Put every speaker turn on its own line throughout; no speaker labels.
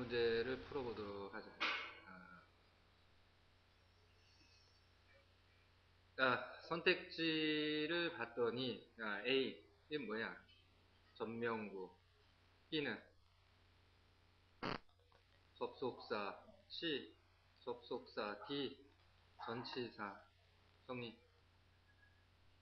문제를 풀어보도록 하죠. 아, 아, 선택지를 봤더니 아, A 이게 뭐야? 전명구 B는 접속사 C 접속사 D 전치사 정리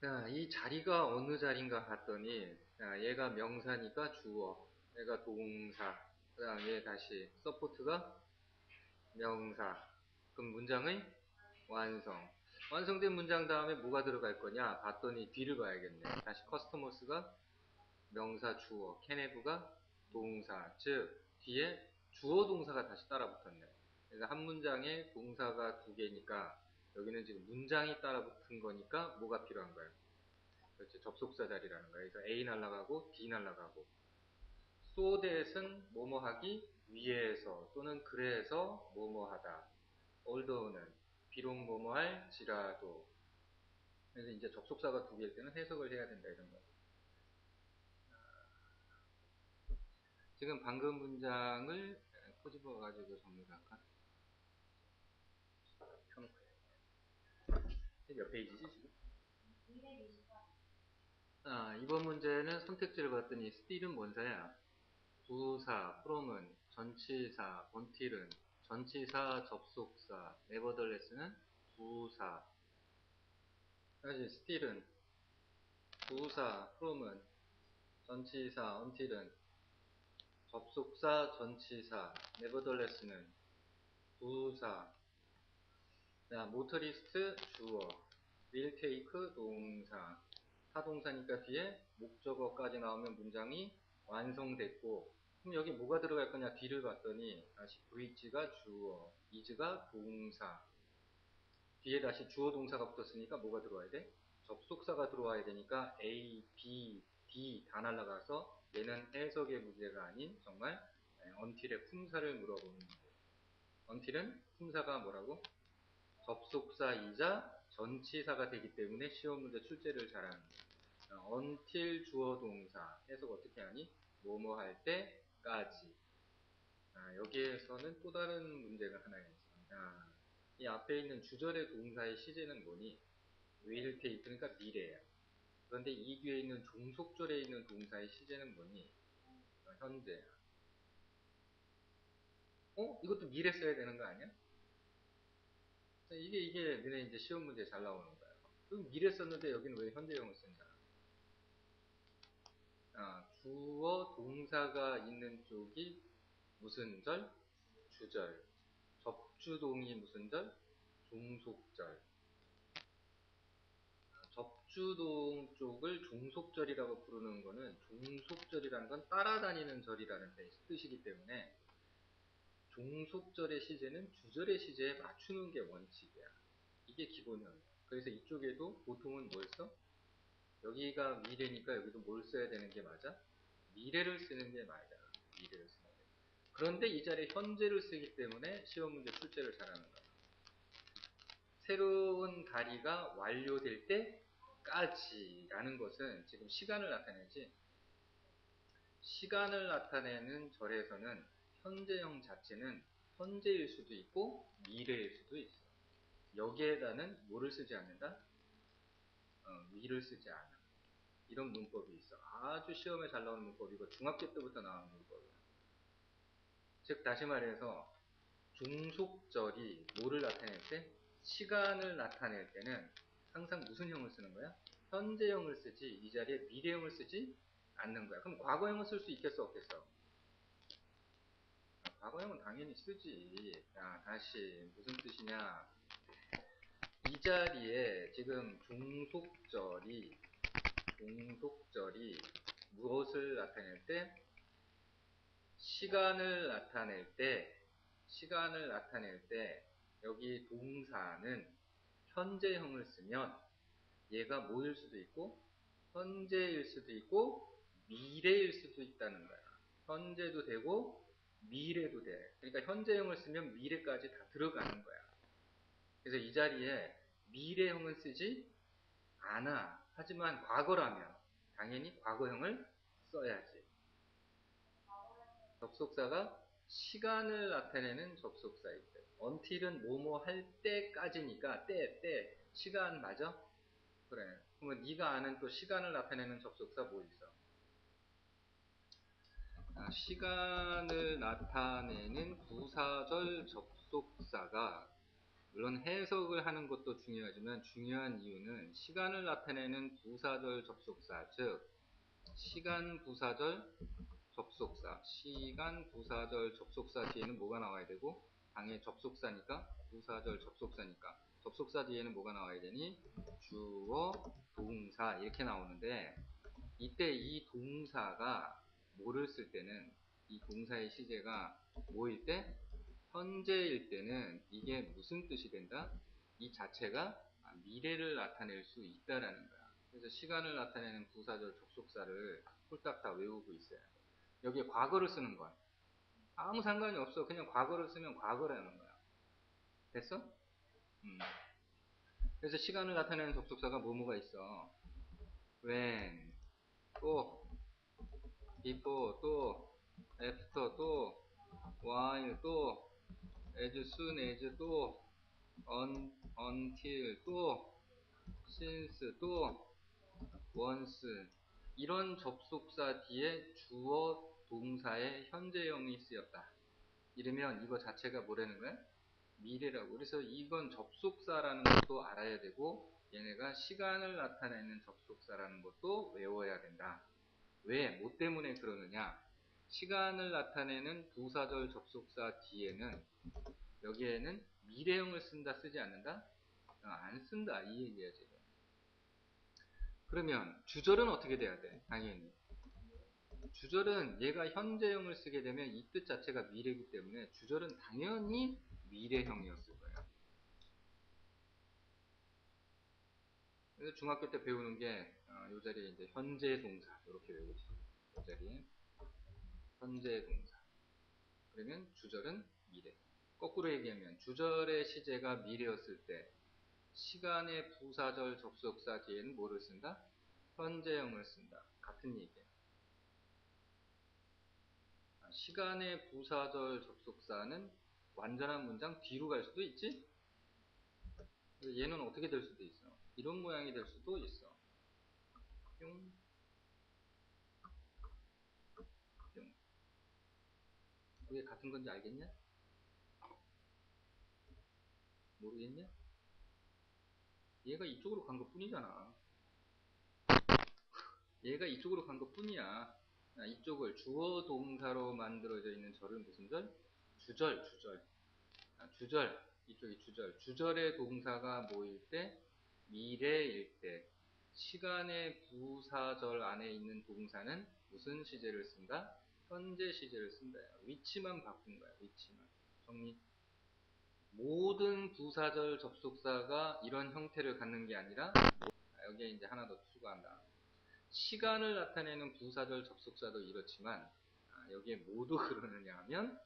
자, 이 자리가 어느 자리인가 봤더니 자, 얘가 명사니까 주어 얘가 동사 그 다음에 다시 서포트가 명사 그럼 문장의 완성. 완성된 문장 다음에 뭐가 들어갈 거냐? 봤더니 뒤를 봐야겠네. 다시 커스터머스가 명사 주어 캐네브가 동사 즉 뒤에 주어 동사가 다시 따라 붙었네. 그래서 한 문장에 동사가 두 개니까 여기는 지금 문장이 따라 붙은 거니까 뭐가 필요한 거예요 그렇지 접속사 자리라는 거예요 그래서 A 날라가고 D 날라가고 so that은 뭐뭐 하기 위해서 또는 그래서 뭐뭐 하다. although는 비록 뭐뭐 할지라도 그래서 이제 접속사가 두 개일 때는 해석을 해야 된다 이런 거. 지금 방금 문장을 꼬집어 가지고 정리를 할까? 펴놓고 몇 페이지지 지금? 224. 아, 이번 문제는 선택지를 봤더니 still은 뭔사야? 부사, from은, 전치사, until은, 전치사, 접속사, nevertheless는 부사. 다시 still은, 부사, from은, 전치사, until은, 접속사, 전치사, nevertheless는 부사. 자, 모터리스트, 주어, take, 동사. 타동사니까 뒤에 목적어까지 나오면 문장이 완성됐고 그럼 여기 뭐가 들어갈 거냐 뒤를 봤더니 다시 bridge가 주어, is가 동사 뒤에 다시 주어 동사가 붙었으니까 뭐가 들어와야 돼? 접속사가 들어와야 되니까 A, B, D 다 날라가서 얘는 해석의 문제가 아닌 정말 언틸의 품사를 물어보는 문제 언틸은 품사가 뭐라고? 접속사이자 전치사가 되기 때문에 시험 문제 출제를 잘하는 언틸 주어 동사 해석 어떻게 하니? 뭐뭐 할 때 까지 아, 여기에서는 또 다른 문제가 하나 있습니다. 아, 이 앞에 있는 주절의 동사의 시제는 뭐니? take 그러니까 미래야. 그런데 이 뒤에 있는 종속절에 있는 동사의 시제는 뭐니? 어, 현재야. 어? 이것도 미래 써야 되는 거 아니야? 이게 이게 너네 이제 시험 문제 잘 나오는 거야. 그럼 미래 썼는데 여기는 왜 현재형을 쓴다? 아, 주어 동사가 있는 쪽이 무슨 절? 주절. 접주동이 무슨 절? 종속절. 접주동 쪽을 종속절이라고 부르는 거는 종속절이라는 건 따라다니는 절이라는 뜻이기 때문에 종속절의 시제는 주절의 시제에 맞추는 게 원칙이야. 이게 기본형. 그래서 이쪽에도 보통은 뭘 써? 여기가 미래니까 여기도 뭘 써야 되는 게 맞아? 미래를 쓰는 게 맞아. 미래를 쓰는 게. 그런데 이 자리에 현재를 쓰기 때문에 시험 문제 출제를 잘하는 거야. 새로운 다리가 완료될 때까지라는 것은 지금 시간을 나타내지 시간을 나타내는 절에서는 현재형 자체는 현재일 수도 있고 미래일 수도 있어. 여기에다는 뭐를 쓰지 않는다? 어, 위를 쓰지 않아. 이런 문법이 있어. 아주 시험에 잘 나오는 문법이고 중학교 때부터 나오는 문법이야. 즉 다시 말해서 종속절이 뭐를 나타낼 때? 시간을 나타낼 때는 항상 무슨 형을 쓰는 거야? 현재형을 쓰지 이 자리에 미래형을 쓰지 않는 거야. 그럼 과거형을 쓸 수 있겠어 없겠어? 아, 과거형은 당연히 쓰지. 자 다시 무슨 뜻이냐? 이 자리에 지금 종속절이 종속절이 무엇을 나타낼 때? 시간을 나타낼 때 시간을 나타낼 때 여기 동사는 현재형을 쓰면 얘가 뭐일 수도 있고 현재일 수도 있고 미래일 수도 있다는 거야. 현재도 되고 미래도 돼. 그러니까 현재형을 쓰면 미래까지 다 들어가는 거야. 그래서 이 자리에 미래형을 쓰지 않아. 하지만 과거라면 당연히 과거형을 써야지. 접속사가 시간을 나타내는 접속사일 때. until은 뭐뭐 할 때까지니까 때, 때, 시간 맞아? 그래. 그러면 네가 아는 또 시간을 나타내는 접속사 뭐 있어? 아, 시간을 나타내는 부사절 접속사가 물론 해석을 하는 것도 중요하지만 중요한 이유는 시간을 나타내는 부사절 접속사 즉 시간 부사절 접속사. 시간 부사절 접속사 뒤에는 뭐가 나와야 되고 당의 접속사니까 부사절 접속사니까. 접속사 뒤에는 뭐가 나와야 되니? 주어 동사 이렇게 나오는데 이때 이 동사가 뭐를 쓸 때는 이 동사의 시제가 뭐일 때 현재일 때는 이게 무슨 뜻이 된다? 이 자체가 미래를 나타낼 수 있다라는 거야. 그래서 시간을 나타내는 부사절 접속사를 홀딱 다 외우고 있어야 돼. 여기에 과거를 쓰는 거야. 아무 상관이 없어. 그냥 과거를 쓰면 과거라는 거야. 됐어? 음. 그래서 시간을 나타내는 접속사가 뭐뭐가 있어. when, 또, before, 또, after, 또, while, 또, as soon as, 또, un, until, 또, since, 또, once. 이런 접속사 뒤에 주어 동사의 현재형이 쓰였다. 이러면 이거 자체가 뭐라는 거야? 미래라고. 그래서 이건 접속사라는 것도 알아야 되고 얘네가 시간을 나타내는 접속사라는 것도 외워야 된다. 왜? 뭐 때문에 그러느냐? 시간을 나타내는 부사절 접속사 뒤에는 여기에는 미래형을 쓴다 쓰지 않는다? 어, 안 쓴다 이 얘기야 지금. 그러면 주절은 어떻게 돼야 돼? 당연히 주절은 얘가 현재형을 쓰게 되면 이 뜻 자체가 미래이기 때문에 주절은 당연히 미래형이었을 거예요. 그래서 중학교 때 배우는 게, 어, 이 자리에 이제 현재 동사, 이렇게 있어요. 이 자리에 현재 동사. 그러면 주절은 미래. 거꾸로 얘기하면 주절의 시제가 미래였을 때 시간의 부사절 접속사 뒤에는 뭐를 쓴다? 현재형을 쓴다. 같은 얘기예요. 시간의 부사절 접속사는 완전한 문장 뒤로 갈 수도 있지? 얘는 어떻게 될 수도 있어? 이런 모양이 될 수도 있어. 뿅. 뿅. 그게 같은 건지 알겠냐? 모르겠냐? 얘가 이쪽으로 간 것 뿐이잖아. 얘가 이쪽으로 간 것 뿐이야. 아, 이쪽을 주어 동사로 만들어져 있는 절은 무슨 절? 주절, 주절. 아, 주절, 이쪽이 주절. 주절의 동사가 뭐일 때? 미래일 때. 시간의 부사절 안에 있는 동사는 무슨 시제를 쓴다? 현재 시제를 쓴다. 위치만 바꾼 거야, 위치만. 정리. 모든 부사절 접속사가 이런 형태를 갖는 게 아니라, 여기에 이제 하나 더 추가한다. 시간을 나타내는 부사절 접속사도 이렇지만 아, 여기에 모두 그러느냐 하면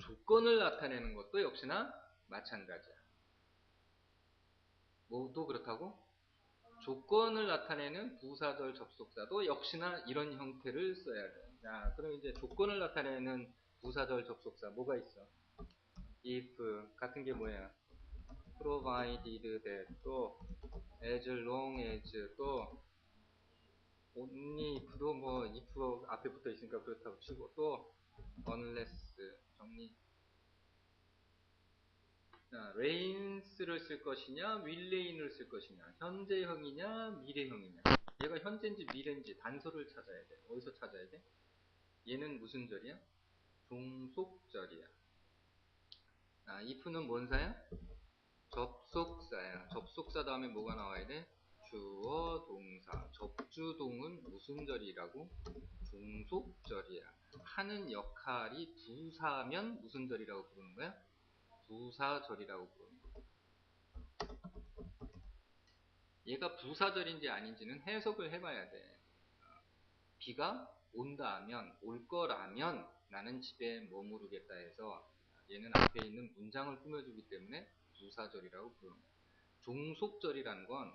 조건을 나타내는 것도 역시나 마찬가지야. 모두 그렇다고? 조건을 나타내는 부사절 접속사도 역시나 이런 형태를 써야 돼. 자, 그럼 이제 조건을 나타내는 부사절 접속사 뭐가 있어? if 같은 게 뭐야? provided that 또 as long as 또 only if도 뭐 if 앞에 붙어 있으니까 그렇다고 치고 또 unless 정리 자, rains를 쓸 것이냐 rain을 쓸 것이냐 현재형이냐 미래형이냐 얘가 현재인지 미래인지 단서를 찾아야 돼 어디서 찾아야 돼? 얘는 무슨 절이야? 종속절이야 아, if는 뭔 사야? 접속사야 접속사 다음에 뭐가 나와야 돼? 주어 동사 접주동은 무슨 절이라고? 종속절이야 하는 역할이 부사면 무슨 절이라고 부르는 거야? 부사절이라고 거야 얘가 부사절인지 아닌지는 해석을 해봐야 돼 비가 온다면 올 거라면 나는 집에 머무르겠다 해서 얘는 앞에 있는 문장을 꾸며주기 때문에 부사절이라고 거야 종속절이라는 건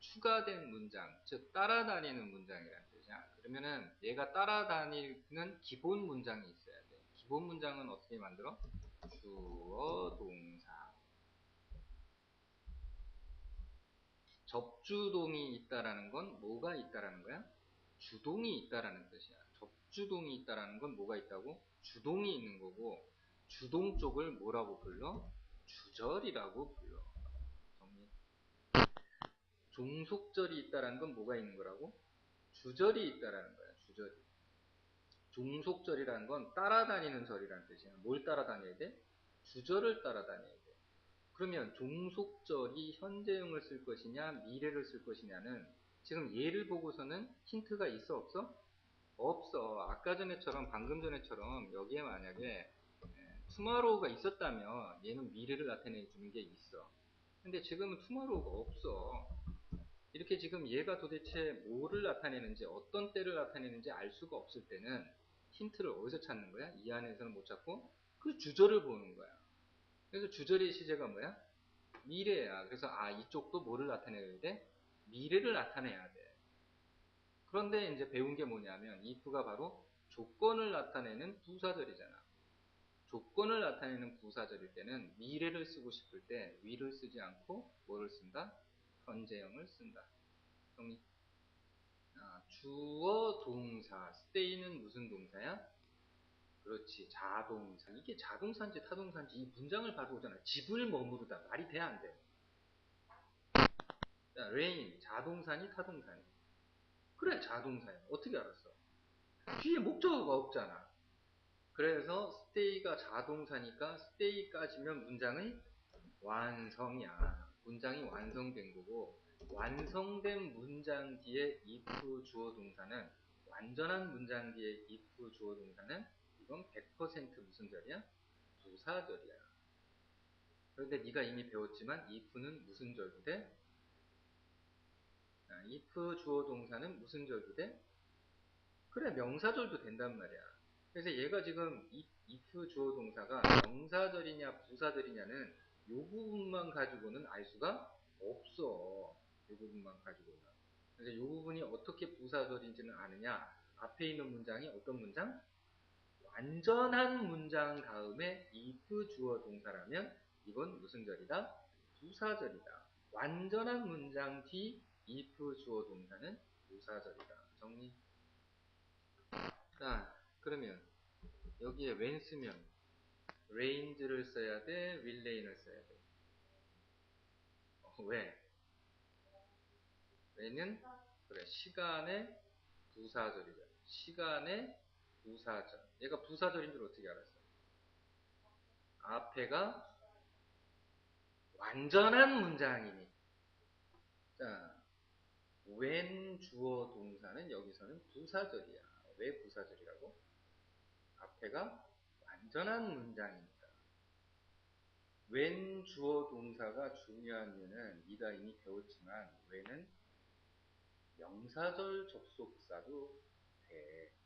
추가된 문장, 즉 따라다니는 문장이라는 뜻이야. 그러면은 얘가 따라다니는 기본 문장이 있어야 돼. 기본 문장은 어떻게 만들어? 주어, 동사. 접주동이 있다라는 건 뭐가 있다라는 거야? 주동이 있다라는 뜻이야. 접주동이 있다라는 건 뭐가 있다고? 주동이 있는 거고 주동 쪽을 뭐라고 불러? 주절이라고 불러. 정리. 종속절이 있다라는 건 뭐가 있는 거라고? 주절이 있다라는 거야. 주절이. 종속절이라는 건 따라다니는 절이라는 뜻이야. 뭘 따라다녀야 돼? 주절을 따라다녀야 돼. 그러면 종속절이 현재형을 쓸 것이냐 미래를 쓸 것이냐는 지금 예를 보고서는 힌트가 있어 없어? 없어. 아까 전에처럼 방금 전에처럼 여기에 만약에 투마로우가 있었다면 얘는 미래를 나타내 주는 게 있어. 근데 지금은 투마로우가 없어. 이렇게 지금 얘가 도대체 뭐를 나타내는지 어떤 때를 나타내는지 알 수가 없을 때는 힌트를 어디서 찾는 거야? 이 안에서는 못 찾고 그 주절을 보는 거야. 그래서 주절의 시제가 뭐야? 미래야. 그래서 아 이쪽도 뭐를 나타내야 돼? 미래를 나타내야 돼. 그런데 이제 배운 게 뭐냐면 if가 바로 조건을 나타내는 부사절이잖아. 조건을 나타내는 부사절일 때는 미래를 쓰고 싶을 때 위를 쓰지 않고 뭐를 쓴다? 현재형을 쓴다. 정리. 아, 주어 동사 stay는 무슨 동사야? 그렇지. 자동사 이게 자동사인지 타동사인지 이 문장을 봐도 오잖아 집을 머무르다. 말이 돼 안 돼? 자, rain. 자동사니 타동사니? 그래 자동사야 어떻게 알았어? 뒤에 목적어가 없잖아. 그래서 stay가 자동사니까 stay까지면 문장의 완성이야. 문장이 완성된 거고 완성된 문장 뒤에 if 주어 동사는 완전한 문장 뒤에 if 주어 동사는 이건 100% 무슨 절이야? 부사절이야. 그런데 네가 이미 배웠지만 if는 무슨 절도 돼? 아, if 주어 동사는 무슨 절도 돼? 그래 명사절도 된단 말이야. 그래서 얘가 지금 if 주어 동사가 명사절이냐 부사절이냐는 요 부분만 가지고는 알 수가 없어. 요 부분만 가지고는. 그래서 요 부분이 어떻게 부사절인지는 아느냐? 앞에 있는 문장이 어떤 문장? 완전한 문장 다음에 if 주어 동사라면 이건 무슨 절이다? 부사절이다. 완전한 문장 뒤 if 주어 동사는 부사절이다. 정리. 자, 그러면 여기에 when 쓰면 range를 써야 돼? will rain을 써야 돼? 어, 왜? when은 그래 시간의 부사절이다. 시간의 부사절. 얘가 부사절인 줄 어떻게 알았어? 앞에가 완전한 문장이니. 자, when 주어 동사는 여기서는 부사절이야. 왜 부사절이라고? 앞에가 완전한 문장이니까. when 주어 동사가 중요한 이유는 네가 이미 배웠지만 when은 명사절 접속사도 돼.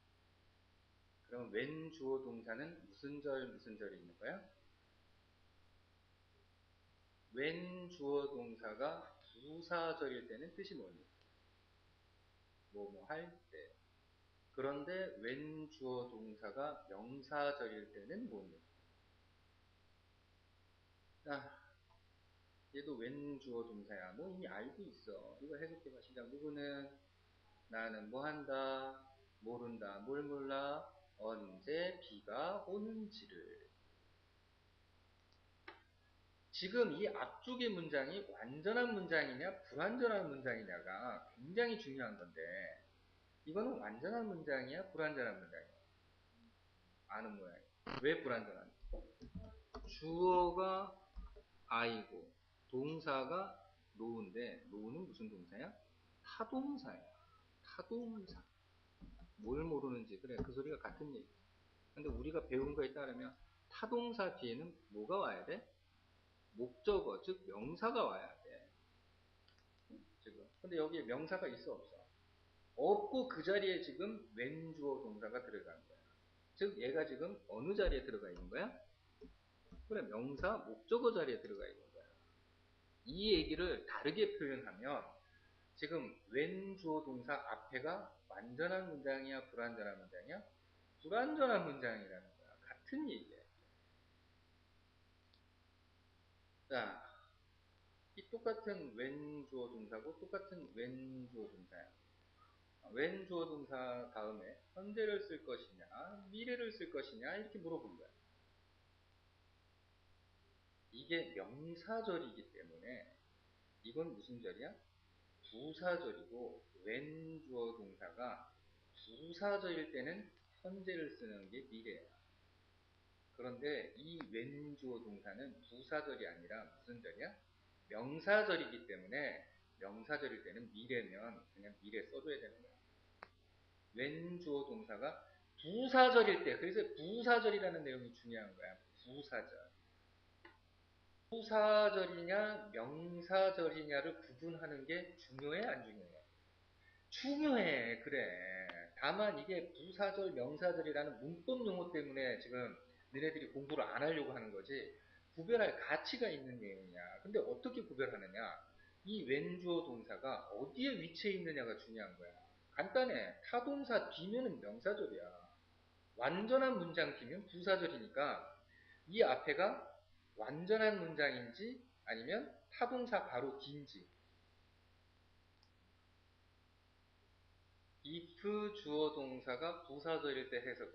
그럼 웬 주어 동사는 무슨 절 무슨 절이 있는 거야? 웬 주어 동사가 부사절일 때는 뜻이 뭐니? 뭐뭐 할 때. 그런데 웬 주어 동사가 명사절일 때는 뭐니? 자, 얘도 웬 주어 동사야. 뭐 이미 알고 있어. 이거 해석해봐. 시작. 누구는 나는 뭐 한다? 모른다. 뭘 몰라? 언제 비가 오는지를. 지금 이 앞쪽의 문장이 완전한 문장이냐 불완전한 문장이냐가 굉장히 중요한 건데 이거는 완전한 문장이야 불완전한 문장이야? 아는 모양이야. 왜 불완전한? 주어가 아이고 동사가 노인데 노는 무슨 동사야? 타동사야. 타동사 뭘 모르는지 그래 그 소리가 같은 얘기. 근데 우리가 배운 거에 따르면 타동사 뒤에는 뭐가 와야 돼? 목적어 즉 명사가 와야 돼. 지금. 근데 여기에 명사가 있어 없어? 없고 그 자리에 지금 왼주어 동사가 들어간 거야. 즉 얘가 지금 어느 자리에 들어가 있는 거야? 그래 명사 목적어 자리에 들어가 있는 거야. 이 얘기를 다르게 표현하면 지금 왼 주어 동사 앞에가 완전한 문장이야 불완전한 문장이야? 불완전한 문장이라는 거야. 같은 얘기예요. 자, 이 똑같은 웬 주어 동사고 똑같은 웬 주어 동사야. 웬 주어 동사 다음에 현재를 쓸 것이냐, 미래를 쓸 것이냐 이렇게 물어본 거야. 이게 명사절이기 때문에 이건 무슨 절이야? 부사절이고 웬 주어 동사가 부사절일 때는 현재를 쓰는 게 미래야. 그런데 이 웬 주어 동사는 부사절이 아니라 무슨 절이야? 명사절이기 때문에 명사절일 때는 미래면 그냥 미래 써줘야 되는 거야. 웬 주어 동사가 부사절일 때 그래서 부사절이라는 내용이 중요한 거야. 부사절. 부사절이냐 명사절이냐를 구분하는 게 중요해 안 중요해? 중요해 그래. 다만 이게 부사절 명사절이라는 문법 용어 때문에 지금 너네들이 공부를 안 하려고 하는 거지 구별할 가치가 있는 내용이야. 근데 어떻게 구별하느냐? 이 왼주어 동사가 어디에 위치해 있느냐가 중요한 거야. 간단해. 타동사 뒤면은 명사절이야. 완전한 문장 뒤면 부사절이니까 이 앞에가 완전한 문장인지 아니면 타동사 바로 뒤인지 if 주어 동사가 부사절일 때 해석은?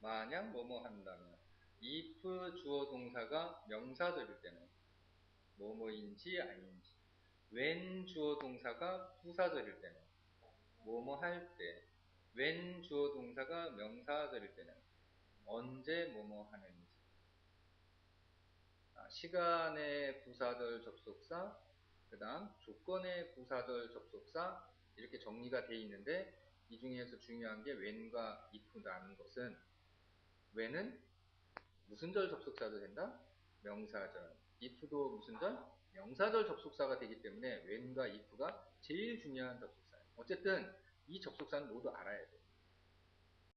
만약 뭐뭐 한다면. if 주어 동사가 명사절일 때는 뭐뭐인지 아닌지. when 주어 동사가 부사절일 때는 뭐뭐 할 때. when 주어 동사가 명사절일 때는 언제 뭐뭐 하는지. 아, 시간의 부사절 접속사 그 다음 조건의 부사절 접속사 이렇게 정리가 되어 있는데 이 중에서 중요한 게 when과 if라는 것은 when은 무슨 절 접속사도 된다? 명사절. if도 무슨 절? 명사절 접속사가 되기 때문에 when과 if가 제일 중요한 접속사예요. 어쨌든 이 접속사는 모두 알아야 돼.